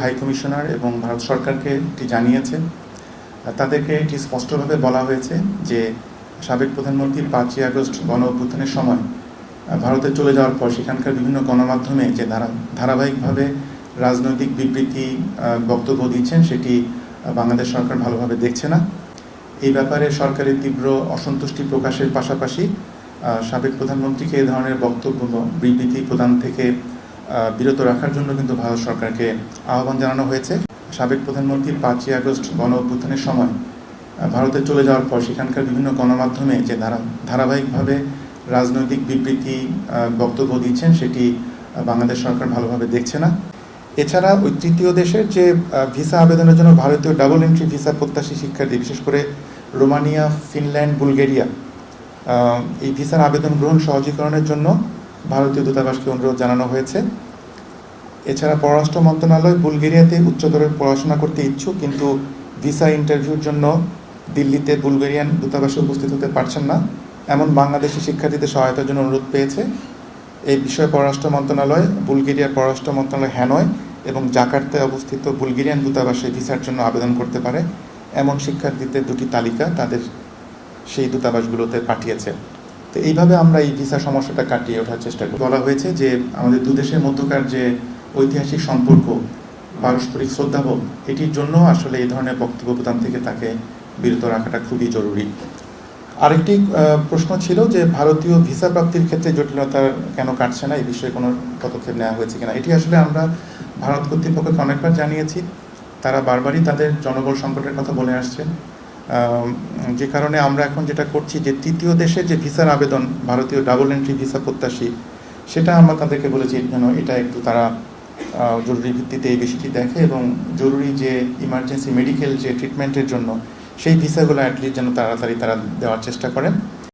High commissioner এবং ভারত সরকারকে এটি জানিয়েছেন তাদেরকে এটি স্পষ্টভাবে বলা হয়েছে যে সাবেক প্রধানমন্ত্রী পাঁচই আগস্ট গণ অভ্যুত্থানের সময় ভারতে চলে যাওয়ার পর সেখানকার বিভিন্ন গণমাধ্যমে যে ধারা, ধারাবাহিকভাবে রাজনৈতিক বিবৃতি বক্তব্য দিচ্ছেন, সেটি বাংলাদেশ সরকার ভালোভাবে দেখছে না। এই ব্যাপারে সরকারের তীব্র অসন্তুষ্টি প্রকাশের পাশাপাশি সাবেক প্রধানমন্ত্রীকে এ ধরনের বক্তব্য, বিবৃতি প্রদান থেকে বিরত রাখার জন্য কিন্তু ভারত সরকারকে আহ্বান জানানো হয়েছে। সাবেক প্রধানমন্ত্রী পাঁচই আগস্ট গণ অভ্যুত্থানের সময় ভারতে চলে যাওয়ার পর সেখানকার বিভিন্ন গণমাধ্যমে যে ধারা ধারাবাহিকভাবে রাজনৈতিক বিবৃতি বক্তব্য দিচ্ছেন, সেটি বাংলাদেশ সরকার ভালোভাবে দেখছে না। এছাড়া ওই তৃতীয় দেশের যে ভিসা আবেদনের জন্য ভারতীয় ডাবল এন্ট্রি ভিসা প্রত্যাশী শিক্ষার্থী, বিশেষ করে রোমানিয়া, ফিনল্যান্ড, বুলগেরিয়া এই ভিসার আবেদন গ্রহণ সহজীকরণের জন্য ভারতীয় দূতাবাসকে অনুরোধ জানানো হয়েছে। এছাড়া পররাষ্ট্র মন্ত্রণালয় বুলগেরিয়াতে উচ্চতরের পড়াশোনা করতে ইচ্ছুক, কিন্তু ভিসা ইন্টারভিউর জন্য দিল্লিতে বুলগেরিয়ান দূতাবাসে উপস্থিত হতে পারছেন না। এমন বাংলাদেশি শিক্ষার্থীদের সহায়তার জন্য অনুরোধ পেয়েছে। এই বিষয়ে পররাষ্ট্র মন্ত্রণালয়, বুলগেরিয়ার পররাষ্ট্র মন্ত্রণালয় হ্যানয় এবং জাকার্তায় অবস্থিত বুলগেরিয়ান দূতাবাসে ভিসার জন্য আবেদন করতে পারে। এমন শিক্ষার্থীদের দুটি তালিকা তাদের সেই দূতাবাসগুলোতে পাঠিয়েছে। তো এইভাবে আমরা এই ভিসা সমস্যাটা কাটিয়ে ওঠার চেষ্টা করি। বলা হয়েছে যে আমাদের দু দেশের মধ্যকার যে ঐতিহাসিক সম্পর্ক, পারস্পরিক শ্রদ্ধাবোধ, এটির জন্য আসলে এই ধরনের বক্তব্য প্রদান থেকে তাকে বিরত রাখাটা খুবই জরুরি। আরেকটি প্রশ্ন ছিল যে ভারতীয় ভিসা প্রাপ্তির ক্ষেত্রে জটিলতা কেন কাটছে না? এই বিষয়ে কোনো পদক্ষেপ নেওয়া হয়েছে কিনা? এটি আসলে আমরা ভারত কর্তৃপক্ষকে অনেকবার জানিয়েছি। তারা বারবারই তাদের জনবল সংকটের কথা বলে আসছেন যে কারণে আমরা এখন যেটা করছি যে তৃতীয় দেশে যে ভিসার আবেদন, ভারতীয় ডাবল এন্ট্রি ভিসা প্রত্যাশী, সেটা আমরা তাদেরকে বলেছি যেন এটা একটু তারা জরুরি ভিত্তিতে এই বিষয়টি দেখে এবং জরুরি যে ইমার্জেন্সি মেডিকেল যে ট্রিটমেন্টের জন্য, সেই ভিসাগুলো অ্যাটলিস্ট যেন তাড়াতাড়ি তারা দেওয়ার চেষ্টা করেন।